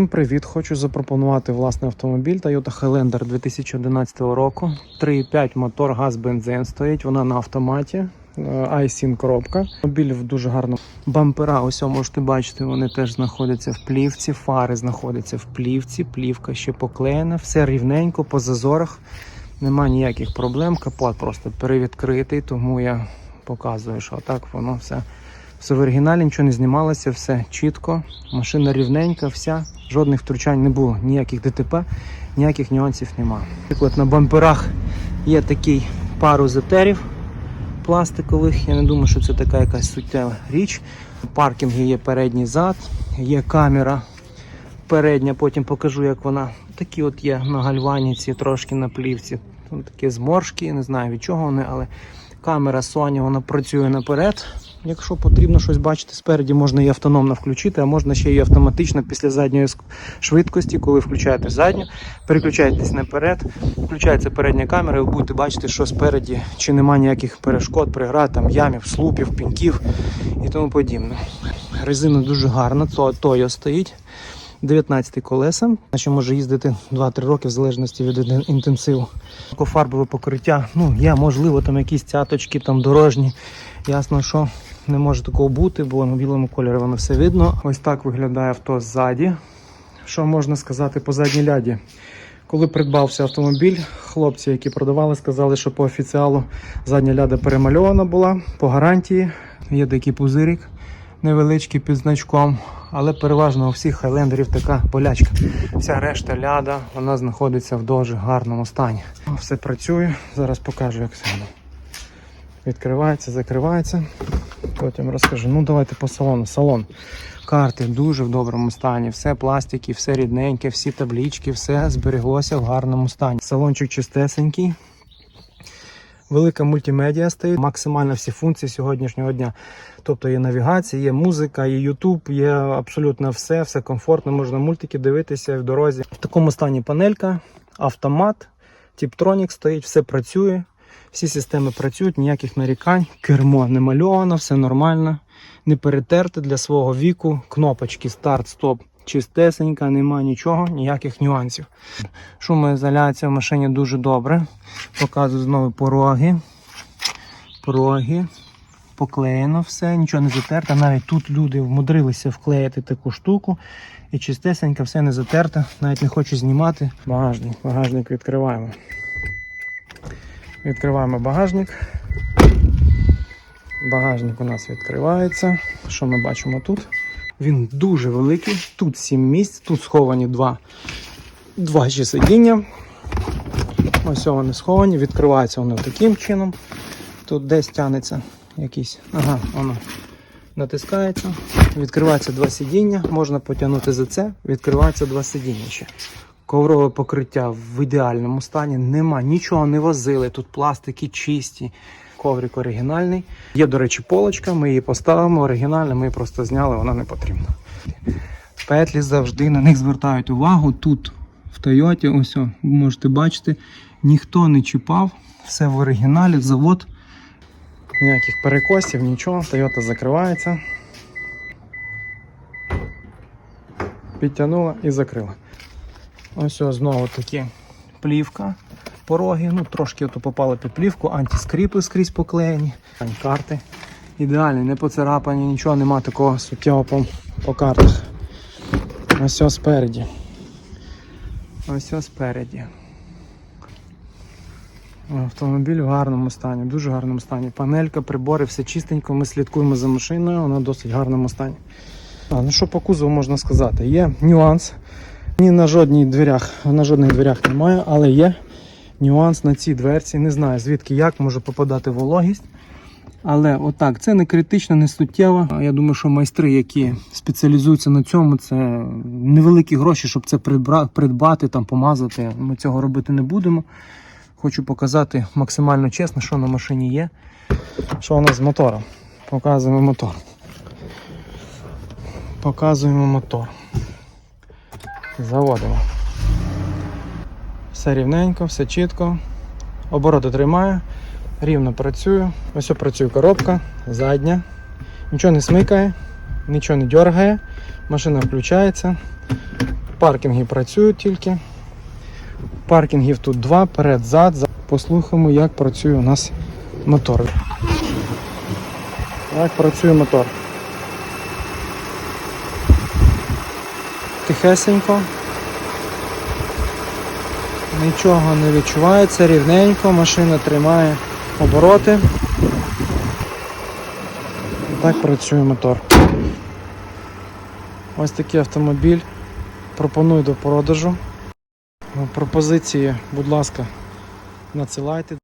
Всім Привіт! Хочу запропонувати власний автомобіль Toyota Highlander 2011 року. 3,5 мотор, газ, бензин стоїть. Вона на автоматі. е, iSyn коробка. Автомобіль в дуже гарному бампера. Ось можете бачити, вони теж знаходяться в плівці. Фари знаходяться в плівці. Плівка ще поклеєна, все рівненько по зазорах. Нема ніяких проблем. Капот просто перевідкритий, тому я показую, що так воно все. Все в оригіналі, нічого не знімалося, все чітко. Машина рівненька, вся, жодних втручань не було, ніяких ДТП, ніяких нюансів немає. Наприклад, на бамперах є такий пару затерів пластикових. Я не думаю, що це така якась суттєва річ. У паркінгі є передній зад, є камера передня, потім покажу, як вона. Такі от є на гальваніці, трошки на плівці. Тут такі зморшки, не знаю від чого вони, але камера Sony вона працює наперед. Якщо потрібно щось бачити спереді, можна її автономно включити, а можна ще й автоматично після задньої швидкості, коли включаєте задню, переключаєтесь наперед, включається передня камера, і ви будете бачити, що спереді, чи нема ніяких перешкод, преград, там ямів, слупів, піньків і тому подібне. Резина дуже гарна, то Тойо стоїть. 19 колеса, що може їздити 2-3 роки в залежності від інтенсиву. Фарбове покриття, ну є, можливо, там якісь цяточки там дорожні. Ясно, що не може такого бути, бо на білому кольорі воно все видно. Ось так виглядає авто ззаді. Що можна сказати по задній ляді? Коли придбався автомобіль, хлопці, які продавали, сказали, що по офіціалу задня ляда перемальована була, по гарантії. Є такий пузирик невеличкий під значком, але переважно у всіх хайлендерів така болячка. Вся решта ляда вона знаходиться в дуже гарному стані. Все працює. Зараз покажу, як воно. Відкривається, закривається. Потім розкажу. Ну давайте по салону. Салон. Карти дуже в доброму стані. Все пластики, все рідненьке, всі таблічки, все збереглося в гарному стані. Салончик чистесенький. Велика мультимедіа стоїть, максимально всі функції сьогоднішнього дня. Тобто є навігація, є музика, є YouTube, є абсолютно все, все комфортно, можна мультики дивитися в дорозі. В такому стані панелька, автомат, тіптронік стоїть, все працює, всі системи працюють, ніяких нарікань, кермо не мальовано, все нормально, не перетерте для свого віку, кнопочки старт, стоп. Чистесенька, нема нічого, ніяких нюансів. Шумоізоляція в машині дуже добре. Показую знову пороги. Пороги. Поклеєно все, нічого не затерто. Навіть тут люди вмудрилися вклеїти таку штуку. І чистесенько, все не затерто. Навіть не хочу знімати. Багажник. Багажник відкриваємо. Відкриваємо багажник. Багажник у нас відкривається. Що ми бачимо тут? Він дуже великий. Тут 7 місць, тут сховані два, два ще сидіння. Ось вони сховані, відкриваються вони таким чином. Тут десь тянеться якийсь. Ага, воно натискається. Відкривається два сидіння, можна потягнути за це, відкривається два сидіння ще. Коврове покриття в ідеальному стані, нема, нічого не возили. Тут пластики чисті. Коврик оригінальний. Є, до речі, полочка, ми її поставимо оригінально, ми її просто зняли, вона не потрібна. Петлі завжди на них звертають увагу. Тут в Тойоті, ось можете бачити, ніхто не чіпав, все в оригіналі, завод. Ніяких перекосів, нічого, Тойота закривається. Підтягнула і закрила. Ось знову таки плівка, пороги, ну трошки ото попали під плівку, антискріпи скрізь поклеєні, карти. Ідеальні, не поцарапані, нічого нема такого суттєвого по, по картах. Ось ось спереді. Ось ось спереді. Автомобіль в гарному стані, дуже гарному стані. Панелька, прибори, все чистенько. Ми слідкуємо за машиною, вона в досить гарному стані. А, ну що по кузову можна сказати? Є нюанс. Ні на жодній дверях, на жодних дверях немає, але є нюанс на цій дверці. Не знаю звідки як може попадати вологість. Але отак, це не критично, не суттєво. Я думаю, що майстри, які спеціалізуються на цьому, це невеликі гроші, щоб це придбати, там, помазати. Ми цього робити не будемо. Хочу показати максимально чесно, що на машині є. Що у нас з мотором. Показуємо мотор. Показуємо мотор. Заводимо. Все рівненько, все чітко. Обороти тримає, рівно працює. Ось працює коробка, задня. Нічого не смикає, нічого не дергає. Машина включається. паркінги працюють тільки. Паркінгів тут два, перед, зад. Послухаємо, як працює у нас мотор. Як працює мотор. Тихесенько. Нічого не відчувається, рівненько, машина тримає обороти. Так працює мотор. Ось такий автомобіль. Пропоную до продажу. Пропозиції, будь ласка, надсилайте.